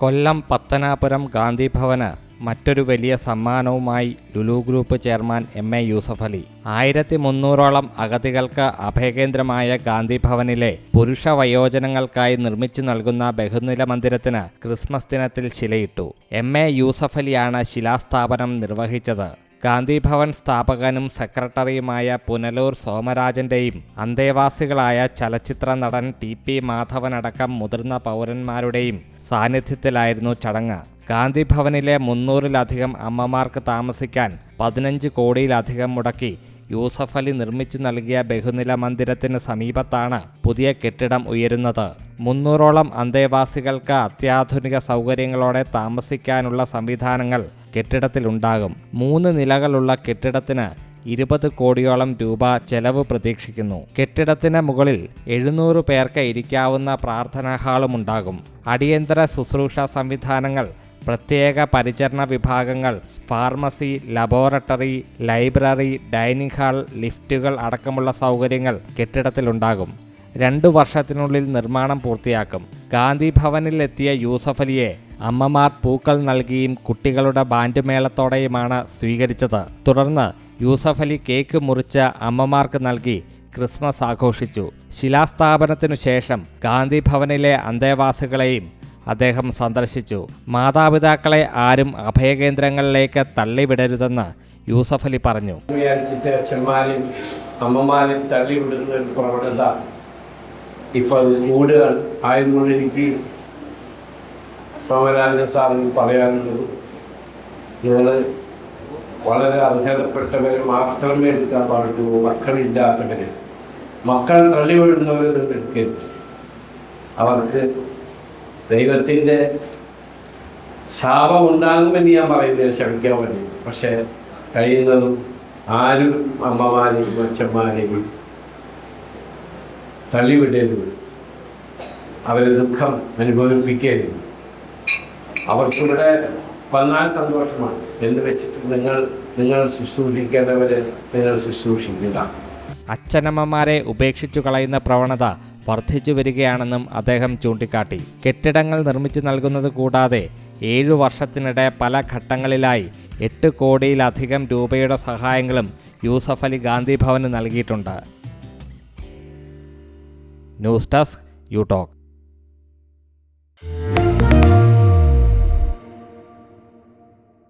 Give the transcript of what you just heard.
കൊല്ലം പത്തനാപുരം ഗാന്ധി ഭവന് മറ്റൊരു വലിയ സമ്മാനവുമായി Lulu group chairman M A Yusuff Ali. ആയിരത്തി മുന്നൂറോളം അഗതികൾക്ക് അഭയകേന്ദ്രമായ ഗാന്ധി ഭവനിലെ പുരുഷ വയോജനങ്ങൾക്കായി നിർമ്മിച്ചു നൽകുന്ന ബഹുനില മന്ദിരത്തിന് ക്രിസ്മസ് ദിനത്തിൽ ശിലയിട്ടു. എം എ യൂസഫ് അലിയാണ് ശിലാസ്ഥാപനം നിർവഹിച്ചത്. ഗാന്ധി ഭവൻ സ്ഥാപകനും സെക്രട്ടറിയുമായ പുനലൂർ സോമരാജന്റെയും അന്തേവാസികളായ ചലച്ചിത്ര നടൻ ടി പി മാധവനടക്കം മുതിർന്ന പൗരന്മാരുടെയും സാന്നിധ്യത്തിലായിരുന്നു ചടങ്ങ്. ഗാന്ധിഭവനിലെ മുന്നൂറിലധികം അമ്മമാർക്ക് താമസിക്കാൻ പതിനഞ്ച് കോടിയിലധികം മുടക്കി യൂസഫ് അലി നിർമ്മിച്ചു നൽകിയ ബഹുനില മന്ദിരത്തിന് സമീപത്താണ് പുതിയ കെട്ടിടം ഉയരുന്നത്. മുന്നൂറോളം അന്തേവാസികൾക്ക് അത്യാധുനിക സൗകര്യങ്ങളോടെ താമസിക്കാനുള്ള സംവിധാനങ്ങൾ കെട്ടിടത്തിലുണ്ടാകും. മൂന്ന് നിലകളുള്ള കെട്ടിടത്തിന് ഇരുപത് കോടിയോളം രൂപ ചെലവ് പ്രതീക്ഷിക്കുന്നു. കെട്ടിടത്തിന് മുകളിൽ എഴുന്നൂറ് പേർക്ക് ഇരിക്കാവുന്ന പ്രാർത്ഥനാ ഹാളുമുണ്ടാകും അടിയന്തര ശുശ്രൂഷ സംവിധാനങ്ങൾ പ്രത്യേക പരിചരണ വിഭാഗങ്ങൾ pharmacy laboratory library dining hall ലിഫ്റ്റുകൾ അടക്കമുള്ള സൗകര്യങ്ങൾ കെട്ടിടത്തിലുണ്ടാകും. രണ്ടു വർഷത്തിനുള്ളിൽ നിർമ്മാണം പൂർത്തിയാക്കും. ഗാന്ധി ഭവനിൽ എത്തിയ യൂസഫ് അലിയെ അമ്മമാർ പൂക്കൾ നൽകിയും കുട്ടികളുടെ ബാൻഡ് മേളത്തോടെയുമാണ് സ്വീകരിച്ചത്. തുടർന്ന് യൂസഫ് അലി കേക്ക് മുറിച്ച് അമ്മമാർക്ക് നൽകി ക്രിസ്മസ് ആഘോഷിച്ചു. ശിലാസ്ഥാപനത്തിനു ശേഷം ഗാന്ധി ഭവനിലെ അന്തേവാസികളെയും അദ്ദേഹം സന്ദർശിച്ചു. മാതാപിതാക്കളെ ആരും അഭയകേന്ദ്രങ്ങളിലേക്ക് തള്ളിവിടരുതെന്ന് യൂസഫ് അലി പറഞ്ഞു. അമ്മമാരെയും തള്ളിവിടുന്ന ഒരു പ്രവണത ഇപ്പോൾ കൂടുകയാണ് ആയതുകൊണ്ട് എനിക്ക് സോമരാജൻ സാറിന് പറയാനുള്ളത് നിങ്ങൾ വളരെ അർഹതപ്പെട്ടവരെ മാത്രമേ എടുക്കാൻ പാടുള്ളൂ. മക്കളില്ലാത്തവരെ. മക്കൾ തള്ളിവിടുന്നവരെ നിങ്ങൾ എടുക്കരുത് അവർക്ക് ദൈവത്തിന്റെ ശാപം ഉണ്ടാകുമെന്ന് ഞാൻ പറയുന്നത് ക്ഷമിക്കാൻ വേണ്ടി. പക്ഷേ കഴിയുന്നതും ആരും അമ്മമാരെയും അച്ഛന്മാരെയും തള്ളിവിടരുത് അവരെ ദുഃഖം അനുഭവിപ്പിക്കരുത് അവർക്കിവിടെ വന്നാൽ സന്തോഷമാണ്. എന്ന് വെച്ചിട്ട് നിങ്ങൾ നിങ്ങൾ ശുശ്രൂഷിക്കേണ്ടവരെ നിങ്ങൾ ശുശ്രൂഷിക്കുക. അച്ഛനമ്മമാരെ ഉപേക്ഷിച്ചു കളയുന്ന പ്രവണത വർദ്ധിച്ചു വരികയാണെന്നും അദ്ദേഹം ചൂണ്ടിക്കാട്ടി. കെട്ടിടങ്ങൾ നിർമ്മിച്ചു നൽകുന്നത് കൂടാതെ ഏഴു വർഷത്തിനിടെ പല ഘട്ടങ്ങളിലായി എട്ട് കോടിയിലധികം രൂപയുടെ സഹായങ്ങളും യൂസഫ് അലി ഗാന്ധി ഭവന് നൽകിയിട്ടുണ്ട്. No Tusk, you talk.